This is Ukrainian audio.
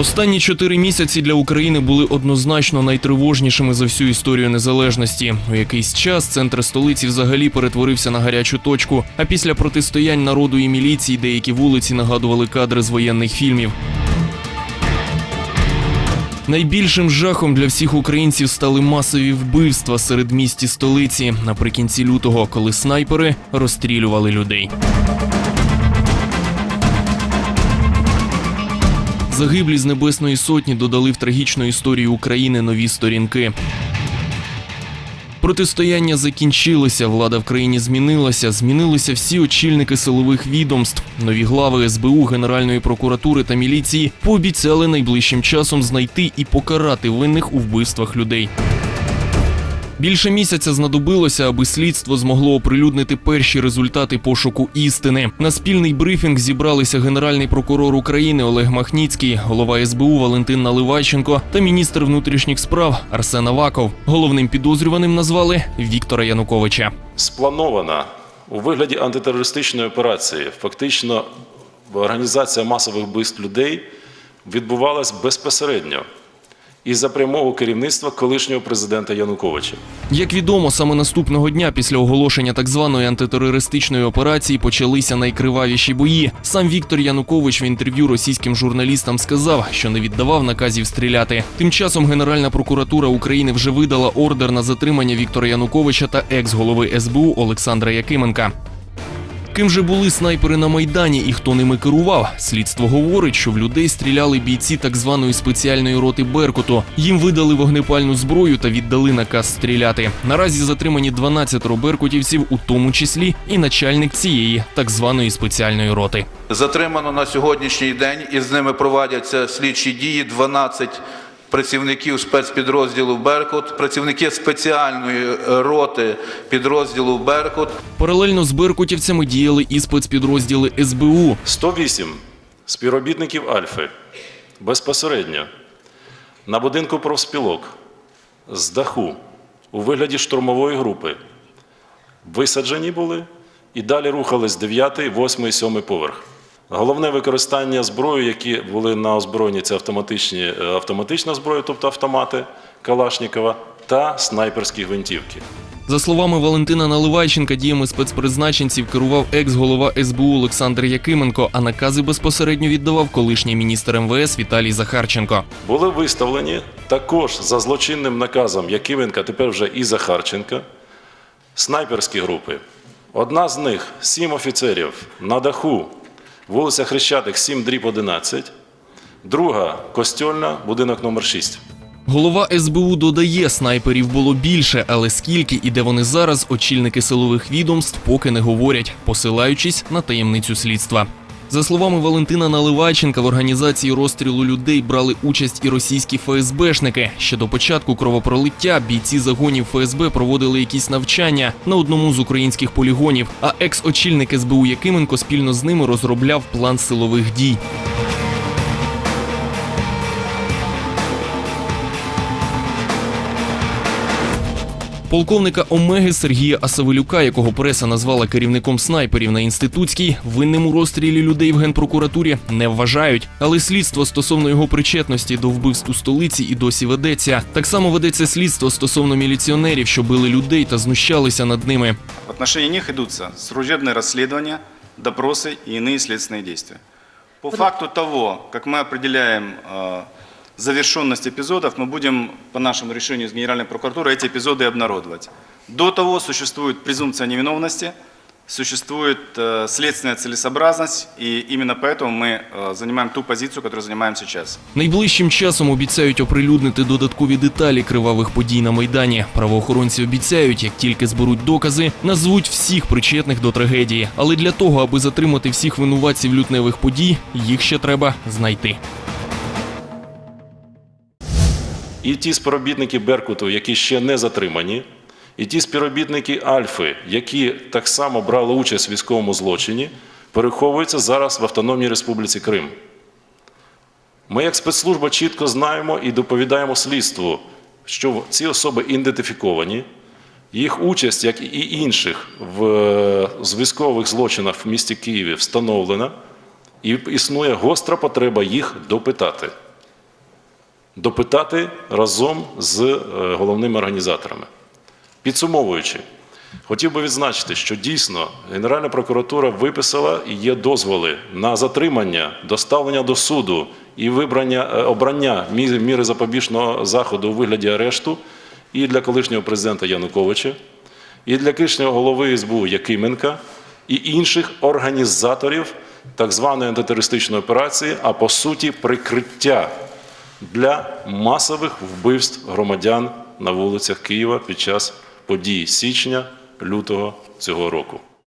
Останні чотири місяці для України були однозначно найтривожнішими за всю історію незалежності. У якийсь час центр столиці взагалі перетворився на гарячу точку. А після протистоянь народу і міліції деякі вулиці нагадували кадри з воєнних фільмів. Найбільшим жахом для всіх українців стали масові вбивства серед місті столиці наприкінці лютого, коли снайпери розстрілювали людей. Загиблі з Небесної Сотні додали в трагічну історію України нові сторінки. Протистояння закінчилося, влада в країні змінилася. Змінилися всі очільники силових відомств. Нові глави СБУ, Генеральної прокуратури та міліції пообіцяли найближчим часом знайти і покарати винних у вбивствах людей. Більше місяця знадобилося, аби слідство змогло оприлюднити перші результати пошуку істини. На спільний брифінг зібралися генеральний прокурор України Олег Махніцький, голова СБУ Валентин Наливайченко та міністр внутрішніх справ Арсен Аваков. Головним підозрюваним назвали Віктора Януковича. спланована у вигляді антитерористичної операції. Фактично, організація масових вбивств людей відбувалась безпосередньо і за прямого керівництва колишнього президента Януковича. Як відомо, саме наступного дня після оголошення так званої антитерористичної операції почалися найкривавіші бої. Сам Віктор Янукович в інтерв'ю російським журналістам сказав, що не віддавав наказів стріляти. Тим часом Генеральна прокуратура України вже видала ордер на затримання Віктора Януковича та екс-голови СБУ Олександра Якименка. Ким же були снайпери на майдані і хто ними керував? Слідство говорить, що в людей стріляли бійці так званої спеціальної роти Беркуту. Їм видали вогнепальну зброю та віддали наказ стріляти. Наразі затримані 12 беркутівців, у тому числі і начальник цієї так званої спеціальної роти. Затримано на сьогоднішній день і з ними проводяться слідчі дії 12 працівників спецпідрозділу Беркут, працівники спеціальної е, роти підрозділу Беркут. Паралельно з беркутівцями діяли і спецпідрозділи СБУ. 108 співробітників Альфи безпосередньо на будинку профспілок з даху у вигляді штурмової групи висаджені були і далі рухались 9, 8, 7 поверх. Головне використання зброї, які були на озброєнні, це автоматичні, е, автоматична зброя, тобто автомати Калашнікова та снайперські гвинтівки. За словами Валентина Наливайченка, діями спецпризначенців керував екс-голова СБУ Олександр Якименко, а накази безпосередньо віддавав колишній міністр МВС Віталій Захарченко. були виставлені також за злочинним наказом Якименка, тепер вже і Захарченка, снайперські групи. Одна з них сім офіцерів на даху, вулиця Хрещатик, 7 дріб 11, друга костьольна, будинок номер 6. Голова СБУ додає, снайперів було більше, але скільки і де вони зараз, очільники силових відомств поки не говорять, посилаючись на таємницю слідства. За словами Валентина Наливайченка, в організації розстрілу людей брали участь і російські ФСБшники. Ще до початку кровопролиття бійці загонів ФСБ проводили якісь навчання на одному з українських полігонів. А екс-очільник СБУ Якименко спільно з ними розробляв план силових дій. Полковника Омеги Сергія Асавелюка, якого преса назвала керівником снайперів на інститутській, винним у розстрілі людей в генпрокуратурі не вважають. Але слідство стосовно його причетності до вбивств у столиці і досі ведеться. Так само ведеться слідство стосовно міліціонерів, що били людей та знущалися над ними. В отношении них идутся служебные расследования, допросы и иные следственные действия. По факту того, как мы определяем э, завершенность эпизодов, мы будем по нашему решению с Генеральной прокуратурой эти эпизоды обнародовать. До того существует презумпция невиновности, существует э, следственная целесообразность, и именно поэтому мы э, занимаем ту позицию, которую занимаем сейчас. Найближчим часом обіцяють оприлюднити додаткові деталі кривавих подій на майдані. Правоохоронці обіцяють, як тільки зберуть докази, назвуть всіх причетних до трагедії. Але для того, аби затримати всіх винуватців лютневих подій, їх ще треба знайти. І ті співробітники Беркуту, які ще не затримані, і ті співробітники Альфи, які так само брали участь в військовому злочині, переховуються зараз в Автономній Республіці Крим. Ми, як спецслужба, чітко знаємо і доповідаємо слідству, що ці особи ідентифіковані, їх участь, як і інших в з військових злочинах в місті Києві, встановлена, і існує гостра потреба їх допитати. Допитати разом з е, головними організаторами. Підсумовуючи, хотів би відзначити, що дійсно Генеральна прокуратура виписала і є дозволи на затримання, доставлення до суду і вибрання, е, обрання міри запобіжного заходу у вигляді арешту і для колишнього президента Януковича, і для колишнього голови СБУ Якименка, і інших організаторів так званої антитерористичної операції, а по суті прикриття для масових вбивств громадян на вулицях Києва під час подій січня-лютого цього року.